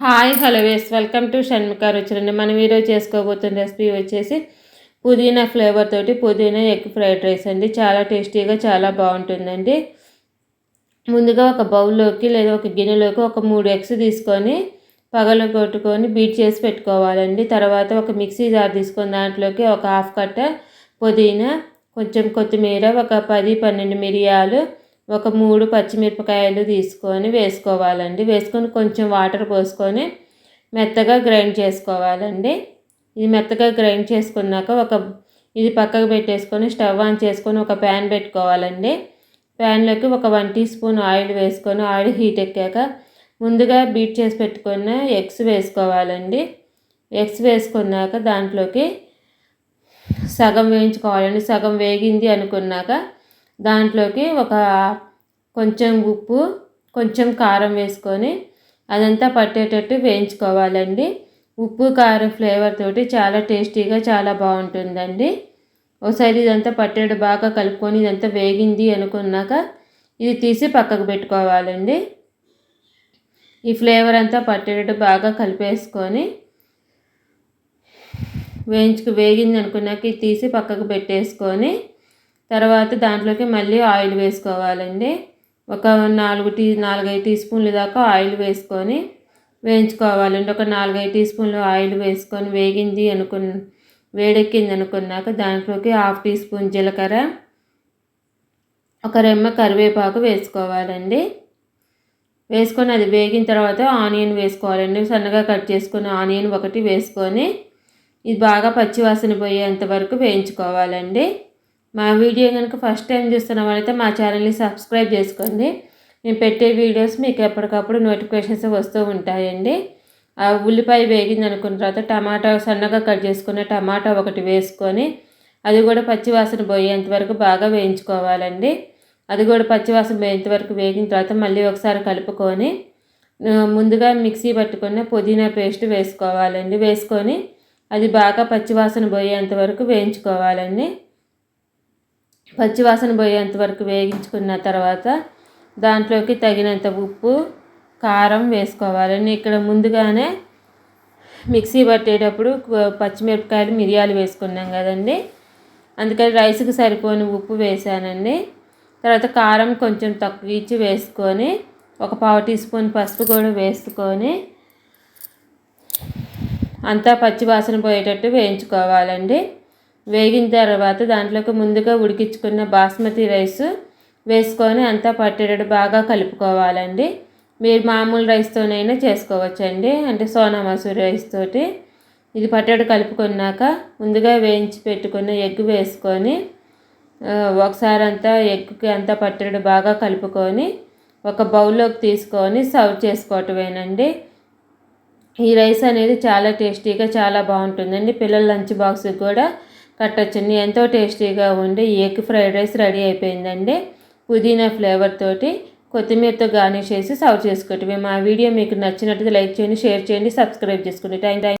Hi hello guys welcome to Shanmukha రుచులండి మనం ఈరోజు చేసుకోబోతున్న recipe వచ్చేసి పుదీనా ఫ్లేవర్ తోటి పుదీనా ఎగ్ ఫ్రైడ్ రైస్ అండి. చాలా టేస్టీగా చాలా బాగుంటుందండి. ముందుగా ఒక బౌల్లోకి లేదా ఒక గిన్నెలోకి ఒక మూడు ఎగ్స్ తీసుకొని పగలు కొట్టుకొని బీట్ చేసి పెట్టుకోవాలండి. తర్వాత ఒక మిక్సీ జార్ తీసుకొని దాంట్లోకి ఒక హాఫ్ కట్ట పుదీనా కొంచెం కొత్తిమీర ఒక పది పన్నెండు మిరియాలు ఒక మూడు పచ్చిమిరపకాయలు తీసుకొని వేసుకోవాలండి. వేసుకొని కొంచెం వాటర్ పోసుకొని మెత్తగా గ్రైండ్ చేసుకోవాలండి. ఇది మెత్తగా గ్రైండ్ చేసుకున్నాక ఒక ఇది పక్కకు పెట్టేసుకొని స్టవ్ ఆన్ చేసుకొని ఒక ప్యాన్ పెట్టుకోవాలండి. ప్యాన్లోకి ఒక వన్ టీ స్పూన్ ఆయిల్ వేసుకొని ఆయిల్ హీట్ ఎక్కాక ముందుగా బీట్ చేసి పెట్టుకున్న ఎగ్స్ వేసుకోవాలండి. ఎగ్స్ వేసుకున్నాక దాంట్లోకి సగం వేయించుకోవాలండి. సగం వేగింది అనుకున్నాక దాంట్లోకి ఒక కొంచెం ఉప్పు కొంచెం కారం వేసుకొని అదంతా పట్టేటట్టు వేయించుకోవాలండి. ఉప్పు కారం ఫ్లేవర్ తోటి చాలా టేస్టీగా చాలా బాగుంటుందండి. ఒకసారి ఇదంతా పట్టేడు బాగా కలుపుకొని ఇదంతా వేగింది అనుకున్నాక ఇది తీసి పక్కకు పెట్టుకోవాలండి. ఈ ఫ్లేవర్ అంతా పట్టేటట్టు బాగా కలిపేసుకొని వేయించుకు వేగింది అనుకున్నాక ఇది తీసి పక్కకు పెట్టేసుకొని తర్వాత దాంట్లోకి మళ్ళీ ఆయిల్ వేసుకోవాలండి. ఒక నాలుగు టీ నాలుగైదు టీ స్పూన్లు దాకా ఆయిల్ వేసుకొని వేయించుకోవాలండి. ఒక నాలుగైదు టీ స్పూన్లు ఆయిల్ వేసుకొని వేగింది అనుకున్న వేడెక్కింది అనుకున్నాక దాంట్లోకి హాఫ్ టీ స్పూన్ జీలకర్ర ఒక రెమ్మ కరివేపాకు వేసుకోవాలండి. వేసుకొని అది వేగిన తర్వాత ఆనియన్ వేసుకోవాలండి. సన్నగా కట్ చేసుకున్న ఆనియన్ ఒకటి వేసుకొని ఇది బాగా పచ్చివాసన పోయేంత వరకు వేయించుకోవాలండి. మా వీడియో కనుక ఫస్ట్ టైం చూస్తున్న వాళ్ళైతే మా ఛానల్ని సబ్స్క్రైబ్ చేసుకోండి. నేను పెట్టే వీడియోస్ మీకు ఎప్పటికప్పుడు నోటిఫికేషన్స్ వస్తూ ఉంటాయండి. ఆ ఉల్లిపాయ వేగింది అనుకున్న తర్వాత టమాటా సన్నగా కట్ చేసుకున్న టమాటా ఒకటి వేసుకొని అది కూడా పచ్చివాసన పోయేంత వరకు బాగా వేయించుకోవాలండి. అది కూడా పచ్చివాసన పోయేంత వరకు వేగిన తర్వాత మళ్ళీ ఒకసారి కలుపుకొని ముందుగా మిక్సీ పట్టుకున్న పుదీనా పేస్ట్ వేసుకోవాలండి. వేసుకొని అది బాగా పచ్చివాసన పోయేంత వరకు వేయించుకోవాలండి. పచ్చివాసన పోయేంత వరకు వేగించుకున్న తర్వాత దాంట్లోకి తగినంత ఉప్పు కారం వేసుకోవాలని ఇక్కడ ముందుగానే మిక్సీ పట్టేటప్పుడు పచ్చిమిరపకాయలు మిరియాలు వేసుకున్నాం కదండి. అందుకని రైస్కి సరిపోని ఉప్పు వేసానండి. తర్వాత కారం కొంచెం తక్కువ ఇచ్చి వేసుకొని ఒక పావు టీ స్పూన్ పసుపు కూడా వేసుకొని అంతా పచ్చివాసన పోయేటట్టు వేయించుకోవాలండి. వేగిన తర్వాత దాంట్లోకి ముందుగా ఉడికించుకున్న బాస్మతి రైస్ వేసుకొని అంతా పట్టేటట్టు బాగా కలుపుకోవాలండి. మీరు మామూలు రైస్తోనైనా చేసుకోవచ్చండి. అంటే సోనా మసూరి రైస్ తోటి ఇది పట్టేడు కలుపుకున్నాక ముందుగా వేయించి పెట్టుకున్న ఎగ్ వేసుకొని ఒకసారి అంతా ఎగ్కి అంతా పట్టేడు బాగా కలుపుకొని ఒక బౌల్లోకి తీసుకొని సర్వ్ చేసుకోవటమేనండి. ఈ రైస్ అనేది చాలా టేస్టీగా చాలా బాగుంటుందండి. పిల్లల లంచ్ బాక్స్కి కూడా కట్టొచ్చండి ఎంతో టేస్టీగా ఉండి ఎగ్ ఫ్రైడ్ రైస్ రెడీ అయిపోయిందండి. పుదీనా ఫ్లేవర్ తోటి కొత్తిమీరతో గార్నిష్ చేసి సర్వ్ చేసుకోవటమే మా వీడియో మీకు నచ్చినట్టు లైక్ చేయండి షేర్ చేయండి సబ్స్క్రైబ్ చేసుకోండి థ్యాంక్